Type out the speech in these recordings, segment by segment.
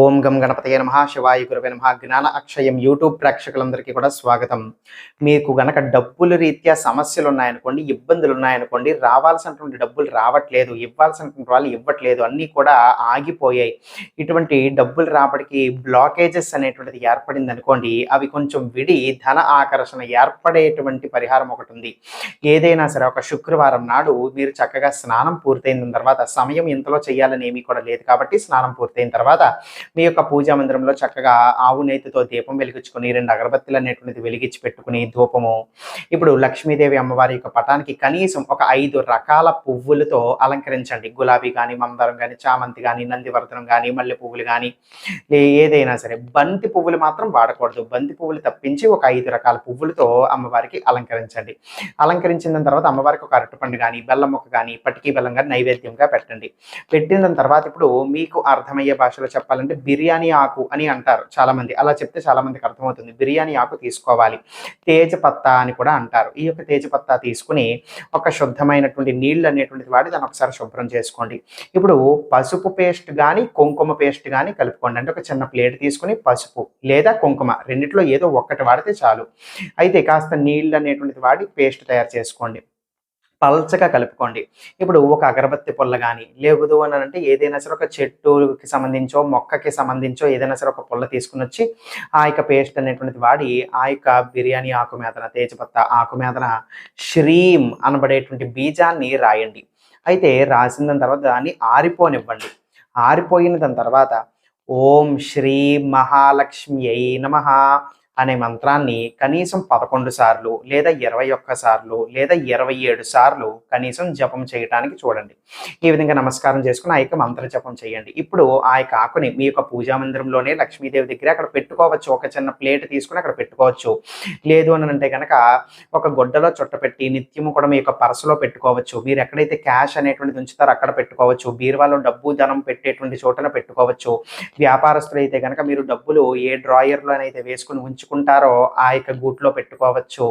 ఓం గం గణపతయ నమ. శివాయ గురవే నమ. జ్ఞాన అక్షయం యూట్యూబ్ ప్రేక్షకులందరికీ కూడా స్వాగతం. మీకు గనక డబ్బుల రీత్యా సమస్యలు ఉన్నాయనుకోండి ఇబ్బందులు ఉన్నాయనుకోండి రావాల్సినటువంటి డబ్బులు రావట్లేదు ఇవ్వాల్సినటువంటి వాళ్ళు ఇవ్వట్లేదు అన్నీ కూడా ఆగిపోయాయి. ఇటువంటి డబ్బులు రాబడికి బ్లాకేజెస్ అనేటువంటిది ఏర్పడింది అనుకోండి అవి కొంచెం విడి ధన ఆకర్షణ ఏర్పడేటువంటి పరిహారం ఒకటి ఉంది. ఏదైనా సరే ఒక శుక్రవారం నాడు మీరు చక్కగా స్నానం పూర్తయిన తర్వాత సమయం ఇంతలో చేయాలని ఏమీ కూడా లేదు కాబట్టి స్నానం పూర్తయిన తర్వాత మీ యొక్క పూజా మందిరంలో చక్కగా ఆవు నేతితో దీపం వెలిగించుకొని రెండు అగరబత్తులు అనేటువంటిది వెలిగించి పెట్టుకుని ధూపము. ఇప్పుడు లక్ష్మీదేవి అమ్మవారి యొక్క పటానికి కనీసం ఒక ఐదు రకాల పువ్వులతో అలంకరించండి. గులాబీ కానీ మందారం కానీ చామంతి కానీ నందివర్ధనం కానీ మల్లె పువ్వులు కానీ ఏదైనా సరే. బంతి పువ్వులు మాత్రం వాడకూడదు. బంతి పువ్వులు తప్పించి ఒక ఐదు రకాల పువ్వులతో అమ్మవారికి అలంకరించండి. అలంకరించిన తర్వాత అమ్మవారికి ఒక అరటిపండు కానీ బెల్లం ముక్క కానీ పటికీ బెల్లం కానీ నైవేద్యంగా పెట్టండి. పెట్టిన తర్వాత ఇప్పుడు మీకు అర్థమయ్యే భాషలో చెప్పాలంటే బిర్యానీ ఆకు అని అంటారు చాలామంది. అలా చెప్తే చాలామందికి అర్థమవుతుంది. బిర్యానీ ఆకు తీసుకోవాలి. తేజపత్తా అని కూడా అంటారు. ఈ యొక్క తేజపత్తా తీసుకుని ఒక శుద్ధమైనటువంటి నీళ్ళు అనేటువంటిది వాడి దాన్ని ఒకసారి శుభ్రం చేసుకోండి. ఇప్పుడు పసుపు పేస్ట్ కానీ కుంకుమ పేస్ట్ కానీ కలుపుకోండి. అంటే ఒక చిన్న ప్లేట్ తీసుకుని పసుపు లేదా కుంకుమ రెండిట్లో ఏదో ఒక్కటి వాడితే చాలు. అయితే కాస్త నీళ్ళు అనేటువంటిది వాడి పేస్ట్ తయారు చేసుకోండి. పల్చగా కలుపుకోండి. ఇప్పుడు ఒక అగరబత్తి పుల్ల కానీ లేదు అని అంటే ఏదైనా సరే ఒక చెట్టుకి సంబంధించో మొక్కకి సంబంధించో ఏదైనా సరే ఒక పుల్ల తీసుకుని వచ్చి ఆ యొక్క పేస్ట్ అనేటువంటిది వాడి ఆ యొక్క బిర్యానీ ఆకు మేదన తేజపత్త ఆకు మేదన శ్రీం అనబడేటువంటి బీజాన్ని రాయండి. అయితే రాసిన దాని తర్వాత దాన్ని ఆరిపోనివ్వండి. ఆరిపోయిన దాని తర్వాత ఓం శ్రీ మహాలక్ష్మి అయి నమ. అనే మంత్రాన్ని కనీసం పదకొండు సార్లు లేదా ఇరవై ఒక్క సార్లు లేదా ఇరవై ఏడు సార్లు కనీసం జపం చేయడానికి చూడండి. ఈ విధంగా నమస్కారం చేసుకుని ఆ యొక్క మంత్ర జపం చేయండి. ఇప్పుడు ఆ యొక్క ఆకుని మీ యొక్క పూజా మందిరంలోనే లక్ష్మీదేవి దగ్గర అక్కడ పెట్టుకోవచ్చు. ఒక చిన్న ప్లేట్ తీసుకుని అక్కడ పెట్టుకోవచ్చు. లేదు అని అంటే కనుక ఒక గుడ్డలో చుట్టపెట్టి నిత్యము కూడా మీ యొక్క పర్సులో పెట్టుకోవచ్చు. మీరు ఎక్కడైతే క్యాష్ అనేటువంటిది ఉంచుతారో అక్కడ పెట్టుకోవచ్చు. బీరువాలో డబ్బు ధనం పెట్టేటువంటి చోటన పెట్టుకోవచ్చు. వ్యాపారస్తులు అయితే కనుక మీరు డబ్బులు ఏ డ్రాయర్లో అయితే వేసుకుని ఉంచుకుంటారో ఆ యొక్క గూట్లో పెట్టుకోవచ్చు.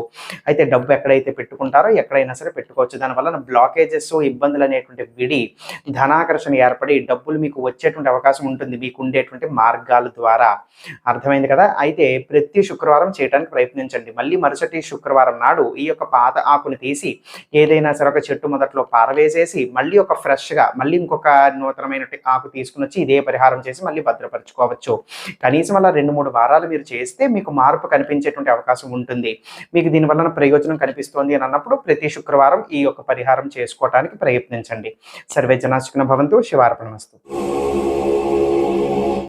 అయితే డబ్బు ఎక్కడైతే పెట్టుకుంటారో ఎక్కడైనా సరే పెట్టుకోవచ్చు. దానివల్ల బ్లాకేజెస్ ఇబ్బందులు అనేటువంటి విడి ధనాకర్షణ ఏర్పడి డబ్బులు మీకు వచ్చేటువంటి అవకాశం ఉంటుంది. మీకు ఉండేటువంటి మార్గాల ద్వారా. అర్థమైంది కదా? అయితే ప్రతి శుక్రవారం చేయడానికి ప్రయత్నించండి. మళ్ళీ మరుసటి శుక్రవారం నాడు ఈ యొక్క పాత ఆకుని తీసి ఏదైనా సరే ఒక చెట్టు మొదట్లో పారవేసేసి మళ్ళీ ఒక ఫ్రెష్గా మళ్ళీ ఇంకొక నూతనమైన ఆకు తీసుకుని వచ్చి ఇదే పరిహారం చేసి మళ్ళీ భద్రపరచుకోవచ్చు. కనీసం అలా రెండు మూడు వారాలు మీరు చేస్తే మీకు మార్పు కనిపించేటువంటి అవకాశం ఉంటుంది. మీకు దీనివల్ల ప్రయోజనం కనిపిస్తోంది అని అన్నప్పుడు ప్రతి శుక్రవారం ఈ యొక్క పరిహారం చేసుకోవడానికి ప్రయత్నించండి. సర్వే జనాశకున భవంతు. శివార్పణమస్తు